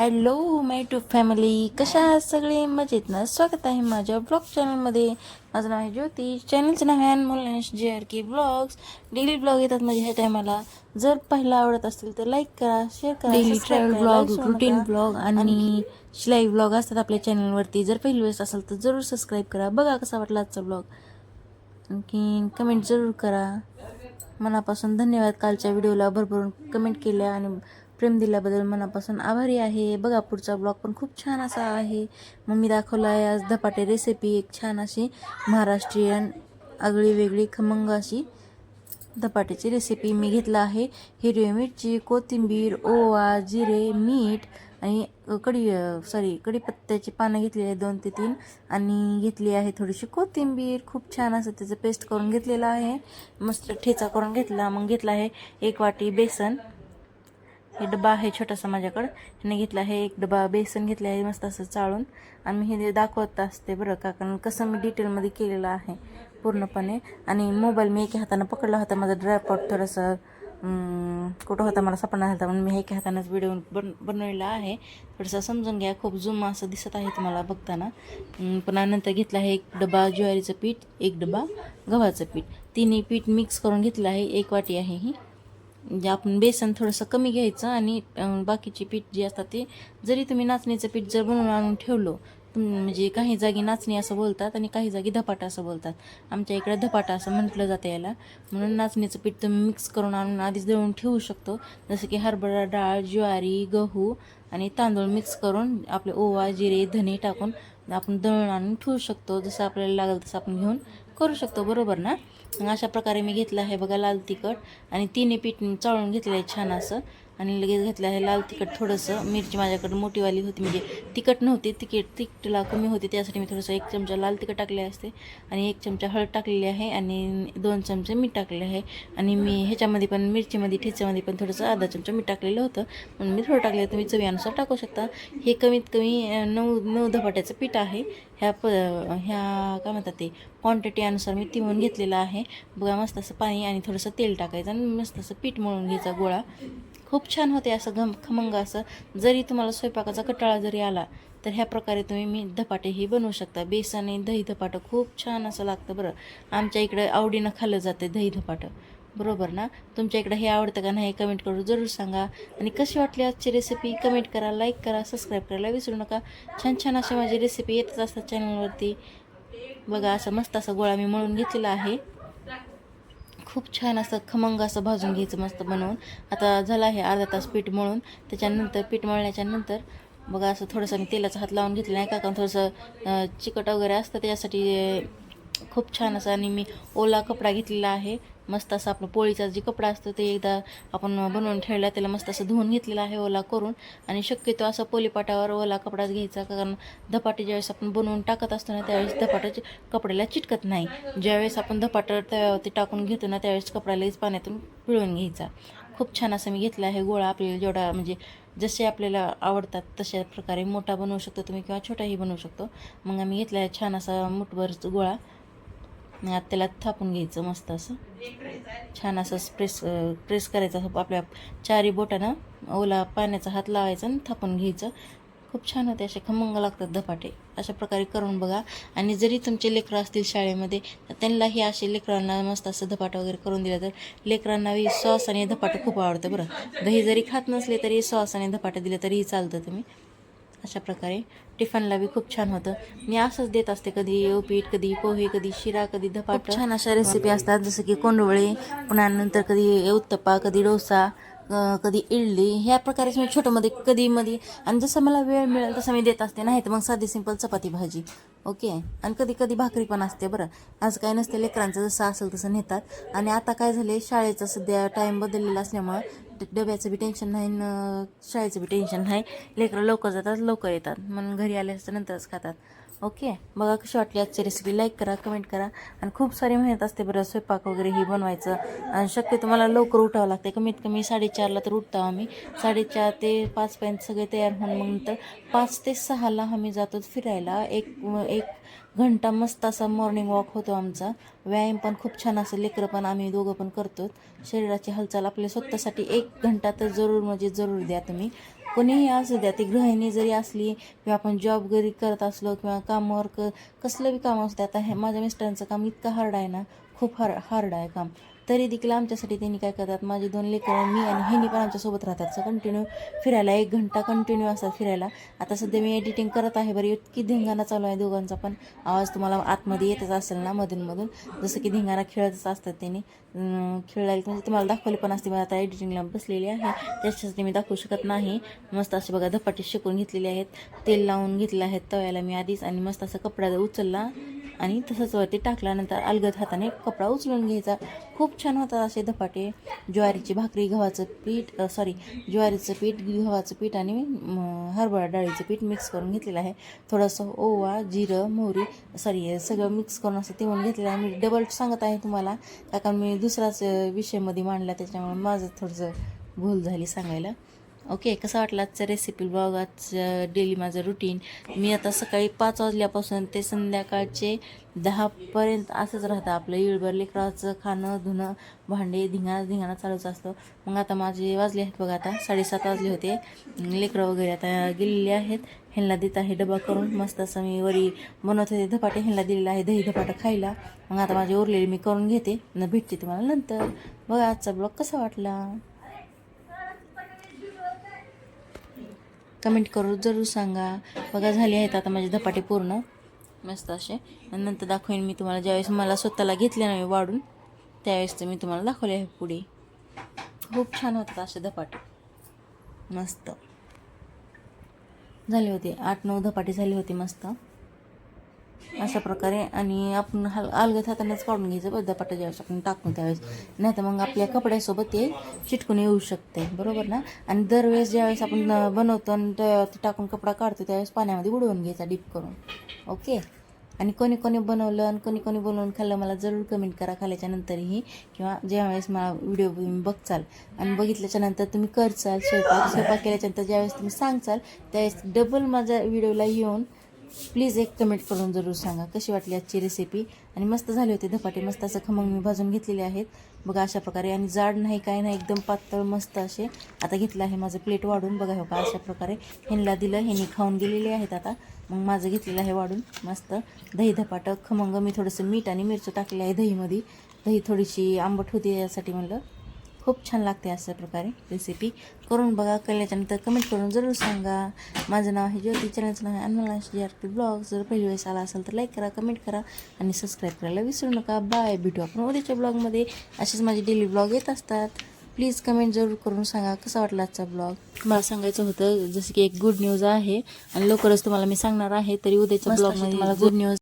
Hello my to family कशा आहात सगळे? मजेत ना? स्वागत आहे माझ्या ब्लॉग चॅनलमध्ये माझं नाव आहे ज्योती. चॅनलचं नाव आहे Anmol J R K blogs daily blog येतात माझ्या ह्या टायमाला जर पहिला आवडत असेल तर लाईक करा शेअर करा daily travel blog routine blog आणि शिलाई ब्लॉग असतात आपल्या चॅनलवरती जर पहिली वेळेस असेल तर जरूर सबस्क्राईब करा. बघा कसा वाटला आजचा ब्लॉग आणखी कमेंट जरूर करा. मनापासून धन्यवाद. कालच्या व्हिडिओला भरभरून कमेंट केल्या आणि प्रेम दिल्याबद्दल मनापासून आभारी आहे. बघा पुढचा ब्लॉग पण खूप छान असा आहे. मग मी दाखवला आहे आज धपाटे रेसिपी एक छान अशी महाराष्ट्रीयन आगळी वेगळी खमंग अशी धपाट्याची रेसिपी मी घेतला आहे. हिरवी मिरची कोथिंबीर ओवा जिरे मीठ आणि कढी सॉरी कडीपत्त्याची पानं घेतलेली आहे दोन ते तीन. आणि घेतली आहे थोडीशी कोथिंबीर. खूप छान असं त्याचं पेस्ट करून घेतलेलं आहे. मस्त ठेचा करून घेतला. मग घेतला आहे एक वाटी बेसन. हे डबा आहे छोटासा माझ्याकडं. ह्याने घेतला आहे एक डबा बेसन घेतले आहे मस्त असं चाळून. आणि मी हे दाखवत असते बरं का कारण कसं मी डिटेलमध्ये केलेलं आहे पूर्णपणे. आणि मोबाईल मी एका हातानं पकडला होता माझा ड्रायपॉट थोडंसं कुठं होता मला सापडणार होता म्हणून मी एका हातानंच व्हिडिओ बन बनवलेला आहे. थोडंसं समजून घ्या खूप जुम असं दिसत आहे तुम्हाला बघताना. पुन्हा नंतर घेतला आहे एक डबा ज्वारीचं पीठ एक डबा गव्हाचं पीठ. तिन्ही पीठ मिक्स करून घेतलं आहे एक वाटी आहे ही. म्हणजे आपण बेसन थोडंसं कमी घ्यायचं आणि बाकीची बाकीचे पीठ जी असतात ते जरी तुम्ही नाचणीचं पीठ जर बनवून आणून ठेवलं म्हणजे काही जागी नाचणी असं बोलतात आणि काही जागी धपाटा असं बोलतात. आमच्या इकडे धपाटा असं म्हटलं जातं याला. म्हणून नाचणीचं पीठ तुम्ही मिक्स करून आणून आधीच दळून ठेवू शकतो. जसं की हरभरा डाळ ज्वारी गहू आणि तांदूळ मिक्स करून आपले ओवा जिरे धने टाकून आपण दळून आणून ठेवू शकतो. जसं आपल्याला लागेल तसं आपण घेऊन करू शकतो बरोबर ना? मग अशा प्रकारे मी घेतलं आहे बघा लाल तिखट आणि तिन्ही पीठ चाळून घेतलं आहे छान असं. आणि लगेच घेतलं आहे लाल तिखट थोडंसं. मिरची माझ्याकडे मोठीवाली होती म्हणजे तिखट नव्हती तिकीट तिखटला कमी होती. त्यासाठी मी थोडंसं एक चमचा लाल तिखट टाकले असते आणि एक चमचा हळद टाकलेली आहे आणि दोन चमचे मीठ टाकले आहे. आणि मी ह्याच्यामध्ये पण मिरचीमध्ये ठेच्यामध्ये पण थोडंसं अर्धा चमचा मीठ टाकलेलं होतं. म्हणून मी थोडं टाकलं तुम्ही चवीनुसार टाकू शकता. हे कमीत कमी नऊ नऊ धपाट्याचं पीठ आहे. ह्या प ह्या काय म्हणतात ते क्वांटिटी अनुसार मी तिमून घेतलेलं आहे. बघा मस्त असं पाणी आणि थोडंसं तेल टाकायचं आणि मस्त असं पीठ मळून घ्यायचा गोळा. खूप छान होते असं घम खमंग असं. जरी तुम्हाला स्वयंपाकाचा कटाळा जरी आला तर ह्या प्रकारे तुम्ही मी धपाटेही बनवू शकता. बेसन आणि दही धपाटं खूप छान असं लागतं बरं. आमच्या इकडे आवडीनं खाल्लं जाते दही धपाटं. बरोबर ना? तुमच्या इकडं हे आवडतं का नाही कमेंट करून जरूर सांगा. आणि कशी वाटली आजची रेसिपी कमेंट करा लाईक करा सबस्क्राईब करायला विसरू नका. छान छान अशा माझी रेसिपी येतच असतात चॅनलवरती बघा असं मस्त असा गोळा मी मळून घेतलेला आहे. खूप छान असं खमंग असं भाजून घ्यायचं मस्त बनवून. आता झालं आहे अर्धा तास पीठ मळून. त्याच्यानंतर पीठ मळण्याच्या नंतर बघा असं थोडंसं मी तेलाचा हात लावून घेतलं नाही का कारण थोडंसं चिकट वगैरे असतं त्याच्यासाठी खूप छान असं आणि मी ओला कपडा घेतलेला आहे. मस्त असं आपलं पोळीचा जे कपडा असतो ते एकदा आपण बनवून ठेवला त्याला मस्त असं धुवून घेतलेलं आहे ओला करून. आणि शक्यतो असं पोलीपाटावर ओला कपडाच घ्यायचा कारण धपाटे ज्यावेळेस आपण बनवून टाकत असतो ना त्यावेळेस धपाटाचे कपड्याला चिटकत नाही. ज्यावेळेस आपण धपाटं तव्यावरती टाकून घेतो ना त्यावेळेस कपड्यालाच पाण्यातून पिळून घ्यायचा. खूप छान असं मी घेतलं आहे गोळा आपल्याला जेवढा म्हणजे जसे आपल्याला आवडतात तशा प्रकारे मोठा बनवू शकतो तुम्ही किंवा छोटाही बनवू शकतो. मग आम्ही घेतला आहे छान असा मुठभर गोळा. त्याला थापून घ्यायचं मस्त असं. छान असं प्रेस प्रेस करायचं असं आपल्या चारी बोटानं ओला पाण्याचा हात लावायचा आणि थापून घ्यायचं. खूप छान होते असे खमंग लागतात धपाटे. अशा प्रकारे करून बघा. आणि जरी तुमचे लेकरं असतील शाळेमध्ये तर त्यांनाही असे लेकरांना मस्त असं धपाटं वगैरे करून दिलं तर लेकरांनाही सॉस आणि धपाटं खूप आवडतं बरं. दही जरी खात नसले तरी सॉस आणि धपाटं दिलं तरीही चालतं तुम्ही. अशा प्रकारे टिफनला बी खूप छान होतं. मी असंच देत असते कधी उपीट कधी पोहे कधी शिरा कधी धपाट. छान अशा रेसिपी असतात जसं की कोंडवळे पुन्हा नंतर कधी उत्तप्पा कधी डोसा कधी इडली ह्या प्रकारेच मी छोटंमध्ये कधी मध्ये आणि जसं मला वेळ मिळेल तसं मी देत असते. नाही तर मग साधी सिंपल चपाती भाजी ओके? आणि कधी कधी भाकरी पण असते बरं. आज काय नसते लेकरांचं जसं असेल तसं नेतात. आणि आता काय झाले शाळेचं सध्या टाईम बदललेला असल्यामुळं डब्याचं बी टेन्शन नाही न शाळेचं बी टेन्शन नाही. लेकरं लवकर जातात लवकर येतात. म्हणून घरी आल्याच्या नंतरच खातात. ओके. बघा कशी वाटली आजची रेसिपी लाईक करा कमेंट करा. आणि खूप सारी मेहनत असते बरं स्वयंपाक वगैरे हे बनवायचं. आणि शक्यतो मला लवकर उठावं लागते कमीत कमी साडेचारला तर उठतो आम्ही. साडेचार ते पाचपर्यंत सगळे तयार होऊन मग नंतर पाच ते सहाला आम्ही जातो फिरायला. एक एक घंटा मस्त असा मॉर्निंग वॉक होतो आमचा. व्यायाम पण खूप छान असं लेकरं पण आम्ही दोघं पण करतो शरीराची हालचाल आपल्या स्वतःसाठी एक घंटा तर जरूर म्हणजे जरूर द्या तुम्ही. कोणीही असू द्या ती गृहिणी जरी असली किंवा आपण जॉब घरी करत असलो किंवा कामावर क कसलं बी काम असू द्या आता हे माझ्या मिस्टरांचं काम इतकं हार्ड आहे ना. खूप हार हार्ड आहे काम. तरी देखील आमच्यासाठी त्यांनी काय करतात माझे दोन लेकरं मी आणि हेनी पण आमच्यासोबत राहतात. कंटिन्यू फिरायला एक घंटा कंटिन्यू असतात फिरायला. आता सध्या मी एडिटिंग करत आहे बरं इतकी धिंगाणा चालू आहे दोघांचा पण. आवाज तुम्हाला आतमध्ये येतच असेल ना मधूनमधून. जसं की धिंगाणा खेळतच असतात त्यांनी. खेळायला म्हणजे तुम्हाला दाखवले पण असते मला आता एडिटिंगला बसलेली आहे. त्याच्यासाठी मी दाखवू शकत नाही. मस्त असे बघा धपाटे शिकून घेतलेले आहेत. तेल लावून घेतले आहेत तव्याला मी आधीच आणि मस्त असं कपड्याचा उचलला. आणि तसंच वरती टाकल्यानंतर अलगद हाताने कपडा उचलून घ्यायचा. खूप छान होतात असे धपाटे. ज्वारीची भाकरी गव्हाचं पीठ सॉरी ज्वारीचं पीठ गव्हाचं पीठ आणि हरभरा डाळीचं पीठ मिक्स करून घेतलेलं आहे. थोडंसं ओवा जिरं मोहरी सॉरी सगळं मिक्स करून असं तेवून घेतलेलं आहे. मी डबल सांगत आहे तुम्हाला का कारण मी दुसराच विषयमध्ये मांडला त्याच्यामुळे माझं थोडंसं भूल झाली सांगायला. ओके कसं वाटलं आजचं रेसिपी ब्लॉग आजचं डेली माझं रुटीन मी आता सकाळी पाच वाजल्यापासून ते संध्याकाळचे दहापर्यंत असंच राहतं आपलं. इळभर लेकराचं खाणं धुणं भांडे धिंगा धिंगाणा चालूच असतं. मग आता माझे वाजले आहेत बघा आता साडेसात वाजले होते. लेकरं वगैरे आता गेलेले आहेत. ह्यांना देत आहे डबा करून. मस्त असं मी वरी बनवत होते धपाटे. ह्यांना दिलेलं आहे दही धपाटा खायला. मग आता माझे उरलेले मी करून घेते. न भेटते तुम्हाला नंतर. बघा आजचा ब्लॉग कसा वाटला? कमेंट करून जरूर सांगा. बघा झाले आहेत आता माझे धपाटे पूर्ण. मस्त असे. आणि नंतर दाखवेन मी तुम्हाला. ज्यावेळेस मला स्वतःला घेतले नाही वाढून त्यावेळेस तर मी तुम्हाला दाखवले आहे पुढे. खूप छान होतात असे धपाटे. मस्त. झाले होते. आठ नऊ धपाटे झाले होते मस्त. अशा प्रकारे आणि आपण हल अलगत हातानेच काढून घ्यायचं बरं धपाटा ज्यावेळेस आपण टाकून त्यावेळेस. नाही तर मग आपल्या कपड्यासोबत ते चिटकून येऊ शकते बरोबर ना? आणि दरवेळेस ज्यावेळेस आपण बनवतो आणि ते टाकून कपडा काढतो त्यावेळेस पाण्यामध्ये बुडवून घ्यायचा डीप करून. ओके? आणि कोणी कोणी बनवलं आणि कोणी कोणी बनवून खाल्लं मला जरूर कमेंट करा. खाल्याच्या नंतरही किंवा ज्यावेळेस मला व्हिडिओ बघचाल आणि बघितल्याच्या नंतर तुम्ही करचाल स्वयंपाक स्वयंपाक केल्याच्यानंतर ज्यावेळेस तुम्ही सांगचाल त्यावेळेस डबल माझ्या व्हिडिओला येऊन प्लीज एक कमेंट करून जरूर सांगा. कशी वाटली आजची रेसिपी आणि मस्त झाले होते धपाटे. मस्त असं खमंग मी भाजून घेतलेले आहेत. बघा अशा प्रकारे. आणि जाड नाही काय नाही एकदम पातळ मस्त असे. आता घेतलं आहे माझं प्लेट वाढून. बघा हो का अशा प्रकारे. ह्यांना दिलं ह्यांनी खाऊन गेलेले आहेत आता. मग माझं घेतलेलं आहे वाढून. मस्त. दही धपाटं खमंग. मी थोडंसं मीठ आणि मिरचं टाकलेलं आहे दहीमध्ये. दही थोडीशी आंबट होती यासाठी म्हणलं. खूप छान लागते अशा प्रकारे रेसिपी करून बघा कळल्याच्यानंतर कमेंट करून जरूर सांगा. माझं नाव आहे ज्योती चॅनलचं नाव आहे अन्नला जी आर पी ब्लॉग जर पहिली वेळेस आला असेल तर लाईक करा कमेंट करा आणि सबस्क्राईब करायला विसरू नका. बाय भेटू आपण उद्याच्या ब्लॉगमध्ये असेच माझे डेली ब्लॉग येत असतात. प्लीज कमेंट जरूर करून सांगा कसा वाटला आजचा ब्लॉग मला सांगायचं होतं जसं की एक गुड न्यूज आहे आणि लवकरच तुम्हाला मी सांगणार आहे तरी उद्याच्या ब्लॉगमध्ये मला गुड न्यूज